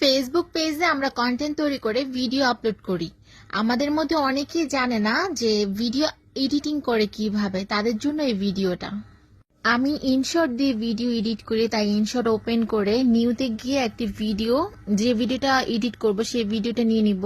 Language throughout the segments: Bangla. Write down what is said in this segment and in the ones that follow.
ফেসবুক পেজে আমরা কন্টেন্ট তৈরি করে ভিডিও আপলোড করি। আমাদের মধ্যে অনেকেই জানে না যে ভিডিও এডিটিং করে কীভাবে, তাদের জন্য এই ভিডিওটা আমি ইনশর্ট দিয়ে ভিডিও এডিট করি, তাই ইনশর্ট ওপেন করে নিউতে গিয়ে একটি ভিডিও যে ভিডিওটা এডিট করব, সেই ভিডিওটা নিয়ে নিব।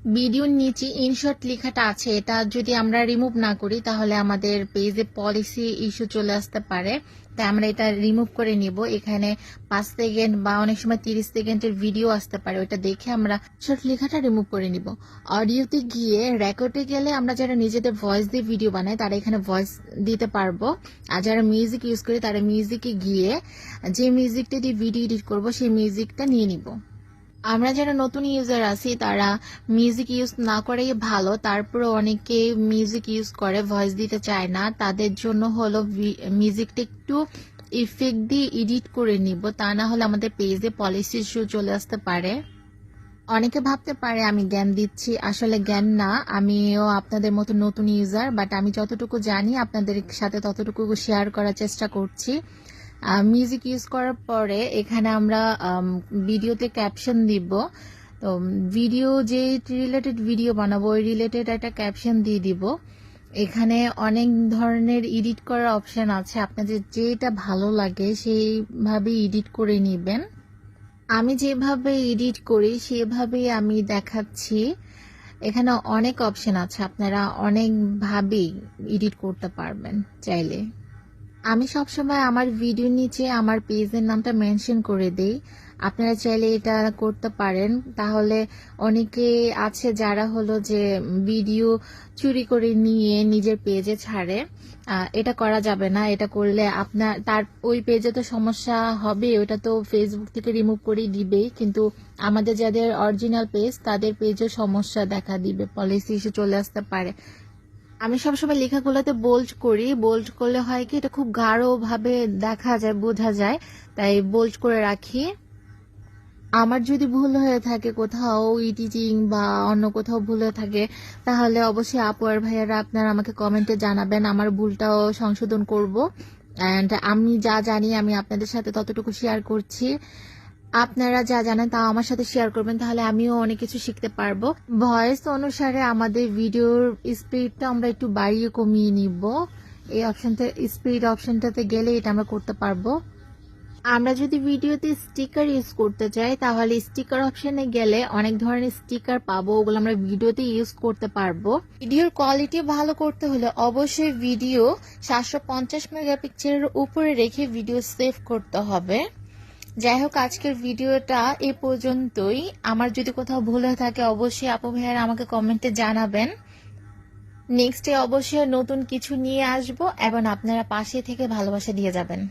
ভিডিওর নিচে ইনশর্ট লেখাটা আছে, এটা যদি আমরা রিমুভ না করি, তাহলে আমাদের পেজে পলিসি ইস্যু চলে আসতে পারে। তাই আমরা এটা রিমুভ করে নিব। এখানে পাঁচ সেকেন্ড বা অনেক সময় তিরিশ সেকেন্ডের ভিডিও আসতে পারে ওটা দেখে আমরা শর্ট লেখাটা রিমুভ করে নিব। অডিওতে গিয়ে রেকর্ডে গেলে আমরা যারা নিজেদের ভয়েস দিয়ে ভিডিও বানাই তারা এখানে ভয়েস দিতে পারব। আর যারা মিউজিক ইউজ করি, তারা মিউজিকে গিয়ে যে মিউজিকটা দিয়ে ভিডিও এডিট করব, সেই মিউজিকটা নিয়ে নিব। আমরা যারা নতুন ইউজার আছি, তারা মিউজিক ইউজ না করেই ভালো। তারপরে অনেকে মিউজিক ইউজ করে ভয়েস দিতে চায় না। তাদের জন্য হলো মিউজিকটা একটু ইফেক্ট দিয়ে এডিট করে নিব। তা না হলে আমাদের পেজে পলিসি ইস্যু চলে আসতে পারে। অনেকে ভাবতে পারে, আমি জ্ঞান দিচ্ছি। আসলে জ্ঞান না, আমিও আপনাদের মতো নতুন ইউজার বাট আমি যতটুকু জানি, আপনাদের সাথে ততটুকু শেয়ার করার চেষ্টা করছি। মিউজিক ইউজ করার পরে এখানে আমরা ভিডিওতে ক্যাপশন দিব। তো ভিডিও যে রিলেটেড ভিডিও বানাবো, ওই রিলেটেড একটা ক্যাপশন দিয়ে দিব। এখানে অনেক ধরনের এডিট করার অপশন আছে। আপনাদের যেটা ভালো লাগে সেইভাবে এডিট করে নেবেন। আমি যেভাবে এডিট করি, সেভাবেই আমি দেখাচ্ছি। এখানে অনেক অপশান আছে। আপনারা অনেকভাবেই এডিট করতে পারবেন চাইলে। আমি সবসময় আমার ভিডিওর নিচে আমার পেজের নামটা মেনশন করে দেই। আপনারা চাইলে এটা করতে পারেন। তাহলে অনেকে আছে যারা হলো যে ভিডিও চুরি করে নিয়ে নিজের পেজে ছাড়ে। এটা করা যাবে না। এটা করলে আপনার, তার, ওই পেজে তো সমস্যা হবে, ওটা তো ফেসবুক থেকে রিমুভ করে দিবেই। কিন্তু আমাদের যাদের অরিজিনাল পেজ তাদের পেজে সমস্যা দেখা দিবে। পলিসি ইস্যু চলে আসতে পারে। আমি সবসময় লেখাগুলোতে বোল্ড করি। বোল্ড করলে হয় কি, এটা খুব গাঢ় ভাবে দেখা যায়, বোঝা যায়। তাই বোল্ড করে রাখি। আমার যদি ভুল হয়ে থাকে কোথাও এডিটিং বা অন্য কোথাও ভুল হয়ে থাকে, তাহলে অবশ্যই আপু আর ভাইয়ারা আপনারা আমাকে কমেন্টে জানাবেন। আমার ভুলটাও সংশোধন করব। অ্যান্ড আমি যা জানি আমি আপনাদের সাথে ততটুকু শেয়ার করছি। আপনারা যা জানেন তা আমার সাথে শেয়ার করবেন, তাহলে আমিও অনেক কিছু শিখতে পারব। ভয়েস অনুসারে আমাদের ভিডিওর স্পিডটা আমরা একটু বাড়িয়ে কমিয়ে নিব। এই অপশনটা স্পিড অপশনটাতে গেলে এটা আমরা করতে পারব। আমরা যদি ভিডিওতে স্টিকার ইউজ করতে চাই, তাহলে স্টিকার অপশনে গেলে অনেক ধরনের স্টিকার পাবো, ওগুলো আমরা ভিডিওতে ইউজ করতে পারব। ভিডিওর কোয়ালিটি ভালো করতে হলে অবশ্যই ভিডিও সাতশো পঞ্চাশ মেগাপিক্সেলের উপরে রেখে ভিডিও সেভ করতে হবে। যাই হোক আজকের ভিডিওটা এ পর্যন্তই। আমার যদি কোথাও ভুল হয়ে থাকে, অবশ্যই আপু ভাইয়ারা আমাকে কমেন্টে জানাবেন। নেক্সটে অবশ্যই নতুন কিছু নিয়ে আসব এবং আপনারা পাশে থেকে ভালোবাসা দিয়ে যাবেন।